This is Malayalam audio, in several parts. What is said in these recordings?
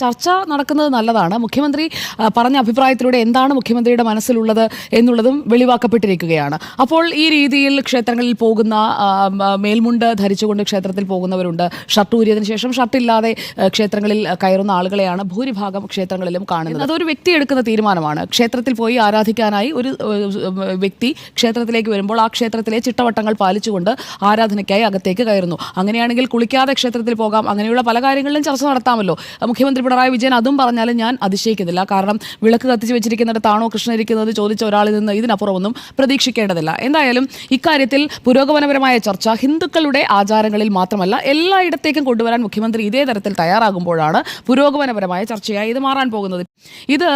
ചർച്ച നടക്കുന്നത് നല്ലതാണ്. മുഖ്യമന്ത്രി പറഞ്ഞ അഭിപ്രായത്തിലൂടെ എന്താണ് മുഖ്യമന്ത്രിയുടെ മനസ്സിലുള്ളത് എന്നുള്ളതും വെളിവാക്കപ്പെട്ടിരിക്കുകയാണ്. അപ്പോൾ ഈ രീതിയിൽ ക്ഷേത്രങ്ങളിൽ പോകുന്ന മേൽമുണ്ട് ധരിച്ചുകൊണ്ട് ക്ഷേത്രത്തിൽ പോകുന്നവരുണ്ട്. ഷർട്ട് ഊരിയതിനു ശേഷം ഷർട്ടില്ലാതെ ക്ഷേത്രങ്ങളിൽ കയറുന്ന ആളുകളെയാണ് ഭൂരിഭാഗം ക്ഷേത്രങ്ങളിലും കാണുന്നത്. അതൊരു വ്യക്തി എടുക്കുന്ന തീരുമാനമാണ്. ക്ഷേത്രത്തിൽ പോയി ആരാധിക്കാനായി ഒരു വ്യക്തി ക്ഷേത്രത്തിലേക്ക് വരുമ്പോൾ ആ ക്ഷേത്രത്തിലെ ചിട്ടവട്ടങ്ങൾ പാലിച്ചുകൊണ്ട് ആരാധനയ്ക്കായി അകത്തേക്ക് കയറുന്നു. അങ്ങനെയാണെങ്കിൽ കുളിക്കാതെ ക്ഷേത്രത്തിൽ പോകാം. അങ്ങനെയുള്ള പല കാര്യങ്ങളിലും ചർച്ച നടത്താമല്ലോ. മുഖ്യമന്ത്രി പിണറായി വിജയൻ അതും പറഞ്ഞാലും ഞാൻ അതിശയിക്കുന്നില്ല. കാരണം വിളക്ക് കത്തിച്ച് വെച്ചിരിക്കുന്നിടത്താണോ കൃഷ്ണൻ ഇരിക്കുന്നത് ചോദിച്ച ഒരാളിൽ നിന്ന് ഇതിനപ്പുറമൊന്നും പ്രതീക്ഷിക്കേണ്ടതില്ല. എന്തായാലും ഇക്കാര്യത്തിൽ പുരോഗമനപരമായ ചർച്ച ഹിന്ദുക്കളുടെ ആചാരങ്ങളിൽ മാത്രമല്ല എല്ലായിടത്തേക്കും കൊണ്ടുവരാൻ മുഖ്യമന്ത്രി ഇതേ തരത്തിൽ തയ്യാറാകുമ്പോഴാണ് പുരോഗമനപരമായ ചർച്ചയായി ഇത് മാറാൻ പോകുന്നത്. ഇത്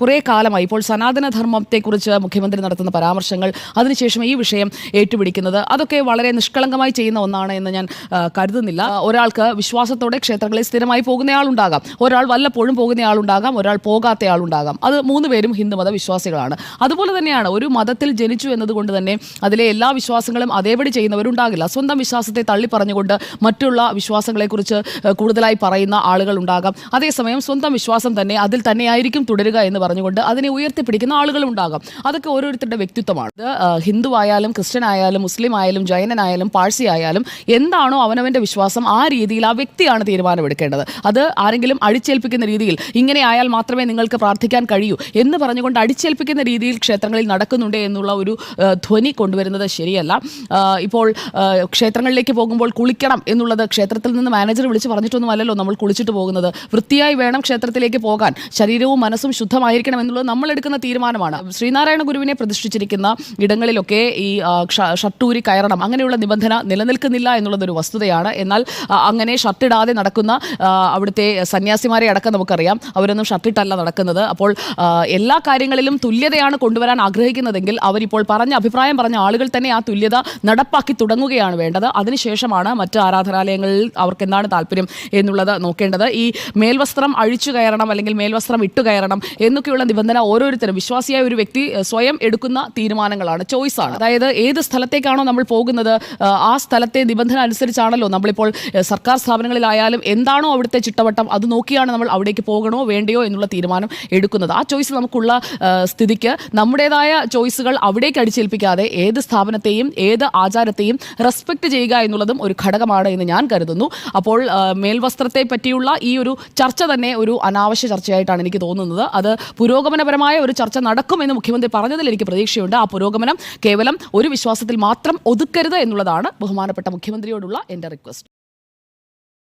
കുറെ കാലമായി ഇപ്പോൾ സനാതനധർമ്മത്തെക്കുറിച്ച് മുഖ്യമന്ത്രി നടത്തുന്ന പരാമർശങ്ങൾ അതിനുശേഷം ഈ വിഷയം ഏറ്റുപിടിക്കുന്നത് അതൊക്കെ വളരെ നിഷ്കളങ്കമായി ചെയ്യുന്ന ഒന്നാണ് എന്ന് ഞാൻ കരുതുന്നില്ല. ഒരാൾക്ക് വിശ്വാസത്തോടെ ക്ഷേത്രങ്ങളിൽ സ്ഥിരമായി പോകുന്നയാളുണ്ടാകാം ഒരാൾ വല്ലപ്പോഴും പോകുന്ന ആളുണ്ടാകാം ഒരാൾ പോകാത്ത ആളുണ്ടാകാം. അത് മൂന്ന് പേരും ഹിന്ദു മത വിശ്വാസികളാണ് അതുപോലെ തന്നെയാണ് ഒരു മതത്തിൽ ജനിച്ചു എന്നതുകൊണ്ട് തന്നെ അതിലെ എല്ലാ വിശ്വാസങ്ങളും അതേപടി ചെയ്യുന്നവരുണ്ടാകില്ല. സ്വന്തം വിശ്വാസത്തെ തള്ളി പറഞ്ഞുകൊണ്ട് മറ്റുള്ള വിശ്വാസങ്ങളെക്കുറിച്ച് കൂടുതലായി പറയുന്ന ആളുകൾ ഉണ്ടാകാം. അതേസമയം സ്വന്തം വിശ്വാസം തന്നെ അതിൽ തന്നെയായിരിക്കും തുടരുക എന്ന് പറഞ്ഞുകൊണ്ട് അതിനെ ഉയർത്തിപ്പിടിക്കുന്ന ആളുകളും ഉണ്ടാകാം. അതൊക്കെ ഓരോരുത്തരുടെ വ്യക്തിത്വമാണ്. ഹിന്ദു ആയാലും ക്രിസ്ത്യൻ ആയാലും മുസ്ലിം ആയാലും ജൈനനായാലും പാഴ്സി ആയാലും എന്താണോ അവനവന്റെ വിശ്വാസം ആ രീതിയിൽ ആ വ്യക്തിയാണ് തീരുമാനമെടുക്കേണ്ടത്. അത് ആരെങ്കിലും അടിച്ചേൽപ്പിക്കുന്ന രീതിയിൽ ഇങ്ങനെ ആയാൽ മാത്രമേ നിങ്ങൾക്ക് പ്രാർത്ഥിക്കാൻ കഴിയൂ എന്ന് പറഞ്ഞുകൊണ്ട് അടിച്ചേൽപ്പിക്കുന്ന രീതിയിൽ ക്ഷേത്രങ്ങളിൽ നടക്കുന്നുണ്ട് എന്നുള്ള ഒരു ധ്വനി കൊണ്ടുവരുന്നത് ശരിയല്ല. ഇപ്പോൾ ക്ഷേത്രങ്ങളിലേക്ക് പോകുമ്പോൾ കുളിക്കണം എന്നുള്ളത് ക്ഷേത്രത്തിൽ നിന്ന് മാനേജർ വിളിച്ച് പറഞ്ഞിട്ടൊന്നുമല്ലല്ലോ നമ്മൾ കുളിച്ചിട്ട് പോകുന്നത്. വൃത്തിയായി വേണം ക്ഷേത്രത്തിലേക്ക് പോകാൻ. ശരീരവും മനസ്സും ശുദ്ധമായിരിക്കണം എന്നുള്ളത് നമ്മൾ എടുക്കുന്ന തീരുമാനമാണ്. ശ്രീനാരായണ ഗുരുവിനെ പ്രതിഷ്ഠിച്ചിരിക്കുന്ന ഇടങ്ങളിലൊക്കെ ഈ ഷട്ടൂരി കയറണം അങ്ങനെയുള്ള നിബന്ധന നിലനിൽക്കുന്നില്ല എന്നുള്ളതൊരു വസ്തുതയാണ്. എന്നാൽ അങ്ങനെ ഷർട്ടിടാതെ നടക്കുന്ന അവിടുത്തെ അവിടുത്തെ സന്യാസിമാരെ അടക്കം നമുക്കറിയാം. അവരൊന്നും ഷർട്ടിട്ടല്ല നടക്കുന്നത്. അപ്പോൾ എല്ലാ കാര്യങ്ങളിലും തുല്യതയാണ് കൊണ്ടുവരാൻ ആഗ്രഹിക്കുന്നതെങ്കിൽ അവരിപ്പോൾ പറഞ്ഞ അഭിപ്രായം പറഞ്ഞ ആളുകൾ തന്നെ ആ തുല്യത നടപ്പാക്കി തുടങ്ങുകയാണ് വേണ്ടത്. അതിനുശേഷമാണ് മറ്റ് ആരാധനാലയങ്ങളിൽ അവർക്ക് എന്താണ് താല്പര്യം എന്നുള്ളത് നോക്കേണ്ടത്. ഈ മേൽവസ്ത്രം അഴിച്ചു കയറണം അല്ലെങ്കിൽ മേൽവസ്ത്രം ഇട്ടു കയറണം എന്നൊക്കെയുള്ള നിബന്ധന ഓരോരുത്തരും വിശ്വാസിയായ ഒരു വ്യക്തി സ്വയം എടുക്കുന്ന തീരുമാനങ്ങളാണ് ചോയ്സാണ് അതായത് ഏത് സ്ഥലത്തേക്കാണോ നമ്മൾ പോകുന്നത് ആ സ്ഥലത്തെ നിബന്ധന അനുസരിച്ചാണല്ലോ നമ്മളിപ്പോൾ സർക്കാർ സ്ഥാപനങ്ങളിലായാലും എന്താണോ അവിടുത്തെ ചിട്ടവട്ടം അത് നോക്കിയാണ് നമ്മൾ അവിടേക്ക് പോകണോ വേണ്ടയോ എന്നുള്ള തീരുമാനം എടുക്കുന്നത്. ആ ചോയ്സ് നമുക്കുള്ള സ്ഥിതിക്ക് നമ്മുടേതായ ചോയ്സുകൾ അവിടേക്ക് അടിച്ചേൽപ്പിക്കാതെ ഏത് സ്ഥാപനത്തെയും ഏത് ആചാരത്തെയും റെസ്പെക്ട് ചെയ്യുക എന്നുള്ളതും ഒരു ഘടകമാണ് എന്ന് ഞാൻ കരുതുന്നു. അപ്പോൾ മേൽവസ്ത്രത്തെ പറ്റിയുള്ള ഈ ഒരു ചർച്ച തന്നെ ഒരു അനാവശ്യ ചർച്ചയായിട്ടാണ് എനിക്ക് തോന്നുന്നത്. അത് പുരോഗമനപരമായ ഒരു ചർച്ച നടക്കുമെന്ന് മുഖ്യമന്ത്രി പറഞ്ഞതിൽ എനിക്ക് പ്രതീക്ഷയുണ്ട്. ആ പുരോഗമനം കേവലം ഒരു വിശ്വാസത്തിൽ മാത്രം ഒതുക്കരുത് എന്നുള്ളതാണ് ബഹുമാനപ്പെട്ട മുഖ്യമന്ത്രിയോടുള്ള എന്റെ റിക്വസ്റ്റ്.